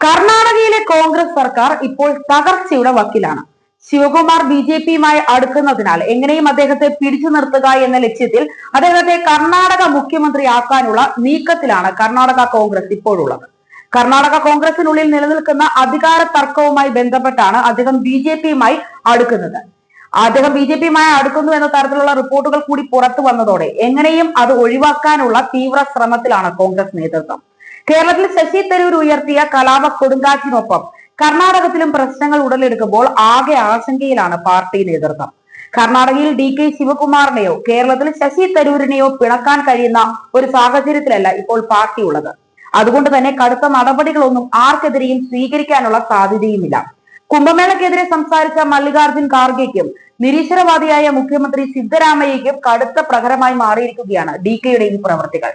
കർണാടകയിലെ കോൺഗ്രസ് സർക്കാർ ഇപ്പോൾ തകർച്ചയുടെ വക്കിലാണ്. ശിവകുമാർ ബി ജെ പിയുമായി അടുക്കുന്നതിനാൽ എങ്ങനെയും അദ്ദേഹത്തെ പിടിച്ചു നിർത്തുക എന്ന ലക്ഷ്യത്തിൽ അദ്ദേഹത്തെ കർണാടക മുഖ്യമന്ത്രി ആക്കാനുള്ള നീക്കത്തിലാണ് കർണാടക കോൺഗ്രസ് ഇപ്പോഴുള്ളത്. കർണാടക കോൺഗ്രസിനുള്ളിൽ നിലനിൽക്കുന്ന അധികാര തർക്കവുമായി ബന്ധപ്പെട്ടാണ് അദ്ദേഹം ബി ജെ പിയുമായി അടുക്കുന്നത്. അദ്ദേഹം ബി ജെ പിയുമായി അടുക്കുന്നു എന്ന തരത്തിലുള്ള റിപ്പോർട്ടുകൾ കൂടി പുറത്തു വന്നതോടെ എങ്ങനെയും അത് ഒഴിവാക്കാനുള്ള തീവ്ര ശ്രമത്തിലാണ് കോൺഗ്രസ് നേതൃത്വം. കേരളത്തിൽ ശശി തരൂർ ഉയർത്തിയ കലാപ കൊടുങ്കാറ്റിനൊപ്പം കർണാടകത്തിലും പ്രശ്നങ്ങൾ ഉടലെടുക്കുമ്പോൾ ആകെ ആശങ്കയിലാണ് പാർട്ടി നേതൃത്വം. കർണാടകയിൽ ഡി കെ ശിവകുമാറിനെയോ കേരളത്തിൽ ശശി തരൂരിനെയോ പിണക്കാൻ കഴിയുന്ന ഒരു സാഹചര്യത്തിലല്ല ഇപ്പോൾ പാർട്ടി ഉള്ളത് അതുകൊണ്ട് തന്നെ കടുത്ത നടപടികളൊന്നും ആർക്കെതിരെയും സ്വീകരിക്കാനുള്ള സാധ്യതയുമില്ല. കുംഭമേളക്കെതിരെ സംസാരിച്ച മല്ലികാർജുൻ ഖാർഗെക്കും നിരീശ്വരവാദിയായ മുഖ്യമന്ത്രി സിദ്ധരാമയ്യയ്ക്കും കടുത്ത പ്രഹരമായി മാറിയിരിക്കുകയാണ് ഡി കെയുടെ ഈ പ്രവൃത്തികൾ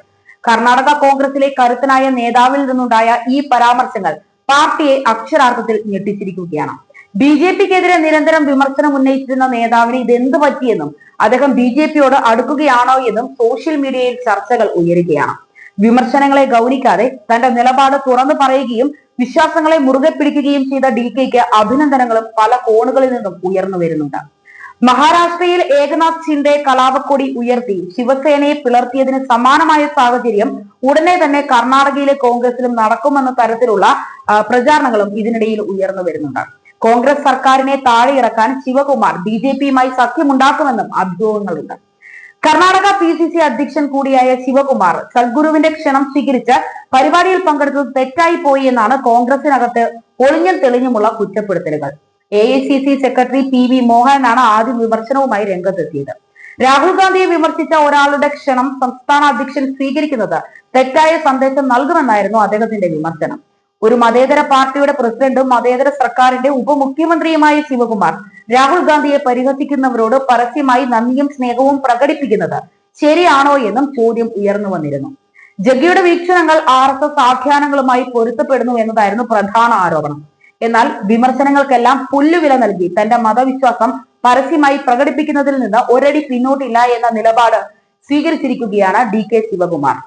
കർണാടക കോൺഗ്രസിലെ കരുത്തനായ നേതാവിൽ നിന്നുണ്ടായ ഈ പരാമർശങ്ങൾ പാർട്ടിയെ അക്ഷരാർത്ഥത്തിൽ ഞെട്ടിച്ചിരിക്കുകയാണ്. ബി ജെ പിക്കെതിരെ നിരന്തരം വിമർശനം ഉന്നയിച്ചിരുന്ന നേതാവിന് ഇതെന്ത് പറ്റിയെന്നും അദ്ദേഹം ബി ജെ പിയോട് അടുക്കുകയാണോ എന്നും സോഷ്യൽ മീഡിയയിൽ ചർച്ചകൾ ഉയരുകയാണ്. വിമർശനങ്ങളെ ഗൗനിക്കാതെ തന്റെ നിലപാട് തുറന്നു പറയുകയും വിശ്വാസങ്ങളെ മുറുകെ പിടിക്കുകയും ചെയ്ത ഡി കെക്ക് അഭിനന്ദനങ്ങളും പല കോണുകളിൽ നിന്നും ഉയർന്നു വരുന്നുണ്ട്. മഹാരാഷ്ട്രയിൽ ഏകനാഥ് ഷിൻഡെ കലാപക്കൊടി ഉയർത്തി ശിവസേനയെ പിളർത്തിയതിന് സമാനമായ സാഹചര്യം ഉടനെ തന്നെ കർണാടകയിലെ കോൺഗ്രസിലും നടക്കുമെന്ന തരത്തിലുള്ള പ്രചാരണങ്ങളും ഇതിനിടയിൽ ഉയർന്നു വരുന്നുണ്ട്. കോൺഗ്രസ് സർക്കാരിനെ താഴെ ഇറക്കാൻ ശിവകുമാർ ബി ജെ പിയുമായി സഖ്യമുണ്ടാക്കുമെന്നും അഭ്യൂഹങ്ങളുണ്ട്. കർണാടക പി സി സി അധ്യക്ഷൻ കൂടിയായ ശിവകുമാർ സദ്ഗുരുവിന്റെ ക്ഷണം സ്വീകരിച്ച് പരിപാടിയിൽ പങ്കെടുത്തത് തെറ്റായി പോയി എന്നാണ് കോൺഗ്രസിനകത്ത് ഒളിഞ്ഞും തെളിഞ്ഞുമുള്ള കുറ്റപ്പെടുത്തലുകൾ. A I C C secretary P V Mohan ആണ് ആദ്യം വിമർശനവുമായി രംഗത്തെത്തിയത്. രാഹുൽ ഗാന്ധിയെ വിമർശിച്ച ഒരാളുടെ ക്ഷണം സംസ്ഥാന അധ്യക്ഷൻ സ്വീകരിക്കുന്നത് തെറ്റായ സന്ദേശം നൽകുമെന്നായിരുന്നു അദ്ദേഹത്തിന്റെ വിമർശനം. ഒരു മതേതര പാർട്ടിയുടെ പ്രസിഡന്റും മതേതര സർക്കാരിന്റെ ഉപമുഖ്യമന്ത്രിയുമായ ശിവകുമാർ രാഹുൽ ഗാന്ധിയെ പരിഹസിക്കുന്നവരോട് പരസ്യമായി നന്ദിയും സ്നേഹവും പ്രകടിപ്പിക്കുന്നത് ശരിയാണോ എന്നും ചോദ്യം ഉയർന്നു വന്നിരുന്നു. ജഗ്ഗിയുടെ വീക്ഷണങ്ങൾ ആർ എസ് എസ് ആഖ്യാനങ്ങളുമായി പൊരുത്തപ്പെടുന്നു എന്നതായിരുന്നു പ്രധാന ആരോപണം. എന്നാൽ വിമർശനങ്ങൾക്കെല്ലാം പുല്ലുവില നൽകി. തന്റെ മതവിശ്വാസം പരസ്യമായി പ്രകടിപ്പിക്കുന്നതിൽ നിന്ന് ഒരടി പിന്നോട്ടില്ല എന്ന നിലപാട് സ്വീകരിച്ചിരിക്കുകയാണ് ഡി കെ ശിവകുമാർ.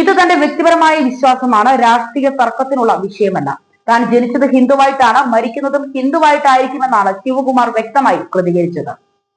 ഇത് തന്റെ വ്യക്തിപരമായ വിശ്വാസമാണ് രാഷ്ട്രീയ തർക്കത്തിനുള്ള വിഷയമല്ല. താൻ ജനിച്ചത് ഹിന്ദുവായിട്ടാണ് മരിക്കുന്നതും ഹിന്ദുവായിട്ടായിരിക്കുമെന്നാണ് ശിവകുമാർ വ്യക്തമായി പ്രതികരിച്ചത്.